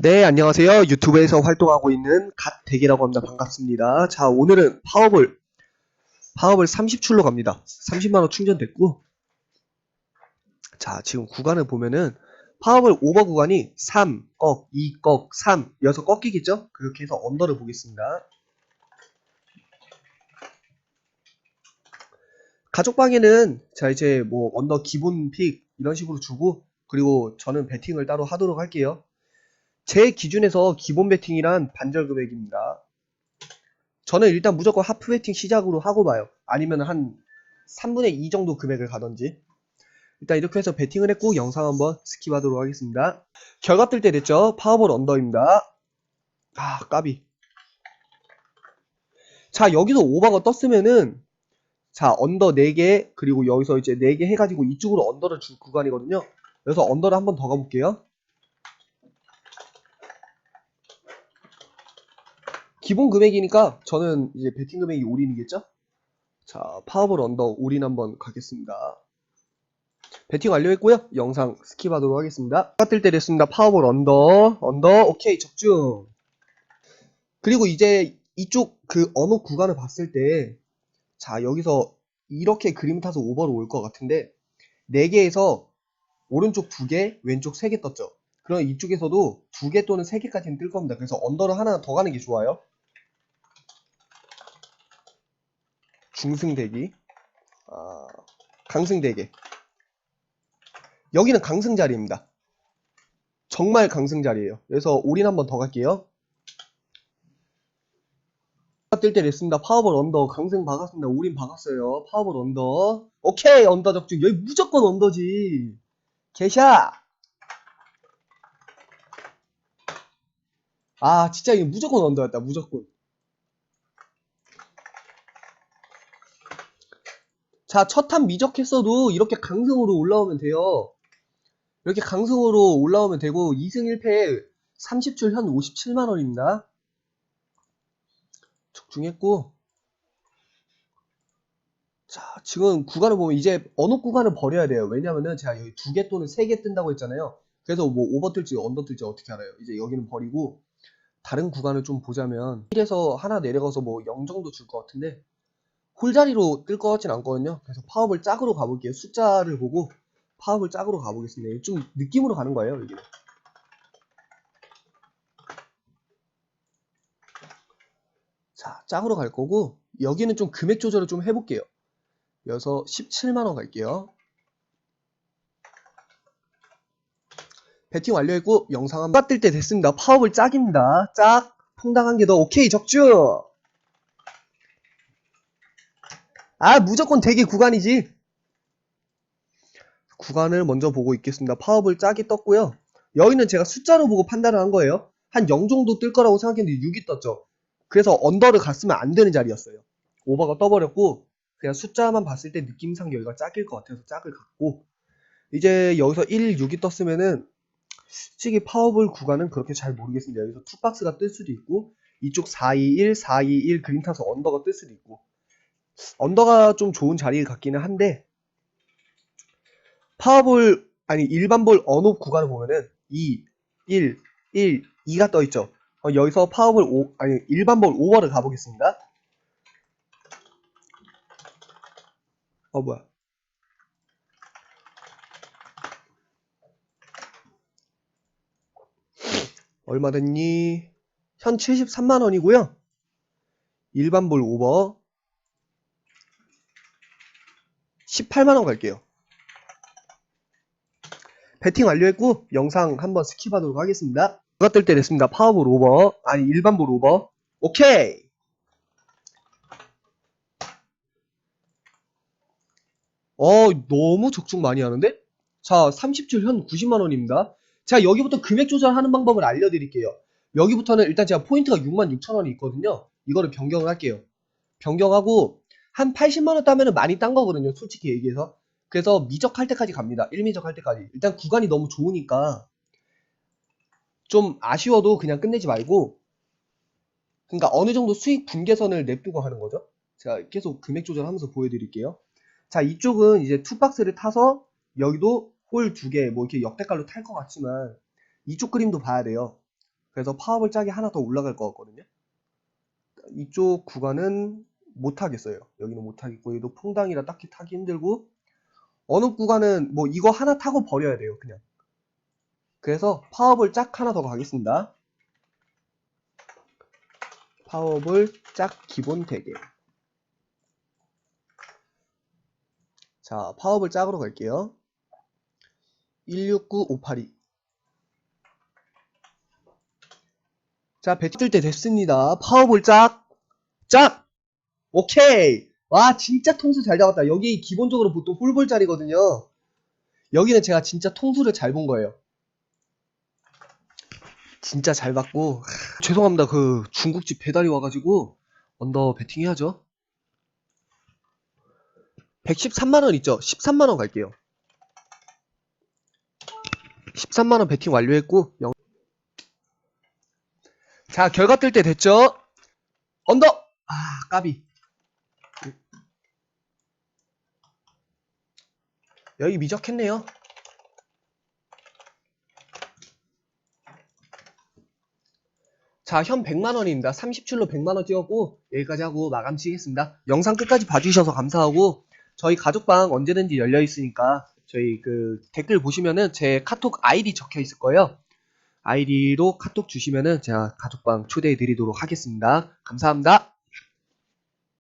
네, 안녕하세요. 유튜브에서 활동하고 있는 갓대기라고 합니다. 반갑습니다. 자, 오늘은 파워볼, 파워볼 30출로 갑니다. 30만원 충전됐고, 자, 지금 구간을 보면은, 파워볼 오버 구간이 3, 꺾, 2, 꺾, 3, 여기서 꺾이겠죠? 그렇게 해서 언더를 보겠습니다. 가족방에는, 자, 이제 뭐, 언더 기본 픽, 이런 식으로 주고, 그리고 저는 배팅을 따로 하도록 할게요. 제 기준에서 기본 베팅이란 반절 금액입니다. 저는 일단 무조건 하프 베팅 시작으로 하고 봐요. 아니면 한 3분의 2 정도 금액을 가던지. 일단 이렇게 해서 베팅을 했고 영상 한번 스킵하도록 하겠습니다. 결과 뜰 때 됐죠? 파워볼 언더입니다. 아 까비. 자 여기서 오버가 떴으면은 자 언더 4개 그리고 여기서 이제 4개 해가지고 이쪽으로 언더를 줄 구간이거든요. 그래서 언더를 한번 더 가볼게요. 기본 금액이니까 저는 이제 베팅 금액이 올인이겠죠? 자, 파워볼 언더 올인 한번 가겠습니다. 베팅 완료했고요. 영상 스킵하도록 하겠습니다. 뜰때 됐습니다. 파워볼 언더, 언더, 오케이, 적중. 그리고 이제 이쪽 그 어느 구간을 봤을 때, 자, 여기서 이렇게 그림 타서 오버로 올 것 같은데, 4개에서 오른쪽 2개, 왼쪽 3개 떴죠? 그럼 이쪽에서도 2개 또는 3개까지는 뜰 겁니다. 그래서 언더를 하나 더 가는 게 좋아요. 중승대기, 아, 강승대기. 여기는 강승 자리입니다. 정말 강승 자리예요. 그래서 올인 한번 더 갈게요. 뜰때 됐습니다. 파워볼 언더 강승 박았습니다. 올인 박았어요. 파워볼 언더. 오케이 언더 적중. 여기 무조건 언더지. 개샷. 아 진짜 이거 무조건 언더였다. 무조건. 자, 첫탄 미적했어도 이렇게 강승으로 올라오면 돼요. 이렇게 강승으로 올라오면 되고 2승 1패에 30줄 현 57만원입니다. 적중했고 자, 지금 구간을 보면 이제 어느 구간을 버려야 돼요. 왜냐면은 제가 여기 두 개 또는 세 개 뜬다고 했잖아요. 그래서 뭐 오버 뜰지 언더 뜰지 어떻게 알아요? 이제 여기는 버리고 다른 구간을 좀 보자면 1에서 하나 내려가서 뭐 0 정도 줄 것 같은데 홀자리로 뜰 것 같진 않거든요. 그래서 파업을 짝으로 가볼게요. 숫자를 보고 파업을 짝으로 가보겠습니다. 좀 느낌으로 가는 거예요, 여기. 자, 짝으로 갈 거고 여기는 좀 금액 조절을 좀 해볼게요. 여기서 17만원 갈게요. 배팅 완료했고 영상 한번 뜰 때 됐습니다. 파업을 짝입니다. 짝, 퐁당 한개더 오케이. 적중! 아 무조건 대기 구간이지. 구간을 먼저 보고 있겠습니다. 파업을 짝이 떴고요. 여기는 제가 숫자로 보고 판단을 한 거예요. 한 0 정도 뜰 거라고 생각했는데 6이 떴죠. 그래서 언더를 갔으면 안 되는 자리였어요. 오버가 떠버렸고 그냥 숫자만 봤을 때 느낌상 여기가 짝일 것 같아서 짝을 갔고 이제 여기서 1, 6이 떴으면은 솔직히 파워볼 구간은 그렇게 잘 모르겠습니다 여기서 투박스가 뜰 수도 있고 이쪽 4, 2, 1, 4, 2, 1 그림 타서 언더가 뜰 수도 있고 언더가 좀 좋은 자리를 갖기는 한데 파워볼 아니 일반 볼 언업 구간을 보면은 2, 1, 1, 2가 떠 있죠. 어, 여기서 파워볼 5 아니 일반 볼 5월을 가보겠습니다. 어 뭐야? 얼마 됐니? 현 73만 원이고요. 일반볼 오버 18만원 갈게요. 배팅 완료했고 영상 한번 스킵하도록 하겠습니다. 누가 뜰 때 됐습니다. 파워볼 오버 아니 일반볼 오버 오케이 어 너무 적중 많이 하는데? 자 30줄 현 90만원입니다. 자 여기부터 금액 조절하는 방법을 알려드릴게요. 여기부터는 일단 제가 포인트가 66,000원이 있거든요. 이거를 변경을 할게요. 변경하고 한 80만원 따면은 많이 딴 거거든요. 솔직히 얘기해서. 그래서 미적할 때까지 갑니다. 1미적 할 때까지. 일단 구간이 너무 좋으니까 좀 아쉬워도 그냥 끝내지 말고 그러니까 어느 정도 수익 분계선을 냅두고 하는 거죠. 제가 계속 금액 조절하면서 보여드릴게요. 자 이쪽은 이제 투박스를 타서 여기도 홀 두 개 뭐 이렇게 역대깔로 탈 것 같지만 이쪽 그림도 봐야 돼요. 그래서 파워볼 짝이 하나 더 올라갈 것 같거든요. 이쪽 구간은 못 하겠어요. 여기는 못 하겠고 여기도 퐁당이라 딱히 타기 힘들고 어느 구간은 뭐 이거 하나 타고 버려야 돼요. 그냥. 그래서 파워볼 짝 하나 더 가겠습니다. 파워볼 짝 기본 대게. 자, 파워볼 짝으로 갈게요. 169582. 자, 배치 뜰때 됐습니다. 파워볼 짝. 짝! 오케이! 와, 진짜 통수 잘 잡았다. 여기 기본적으로 보통 홀볼 자리거든요. 여기는 제가 진짜 통수를 잘 본 거예요. 진짜 잘 봤고. 하, 죄송합니다. 그 중국집 배달이 와가지고 언더 배팅 해야죠. 113만원 있죠? 13만원 갈게요. 13만원 배팅 완료했고, 영... 자, 결과 뜰 때 됐죠? 언더! 아, 까비. 여기 미적했네요. 자, 현 100만원입니다. 30출로 100만원 찍었고, 여기까지 하고 마감 치겠습니다. 영상 끝까지 봐주셔서 감사하고, 저희 가족방 언제든지 열려 있으니까, 저희 그 댓글 보시면은 제 카톡 아이디 적혀 있을 거예요. 아이디로 카톡 주시면은 제가 가족방 초대해 드리도록 하겠습니다. 감사합니다.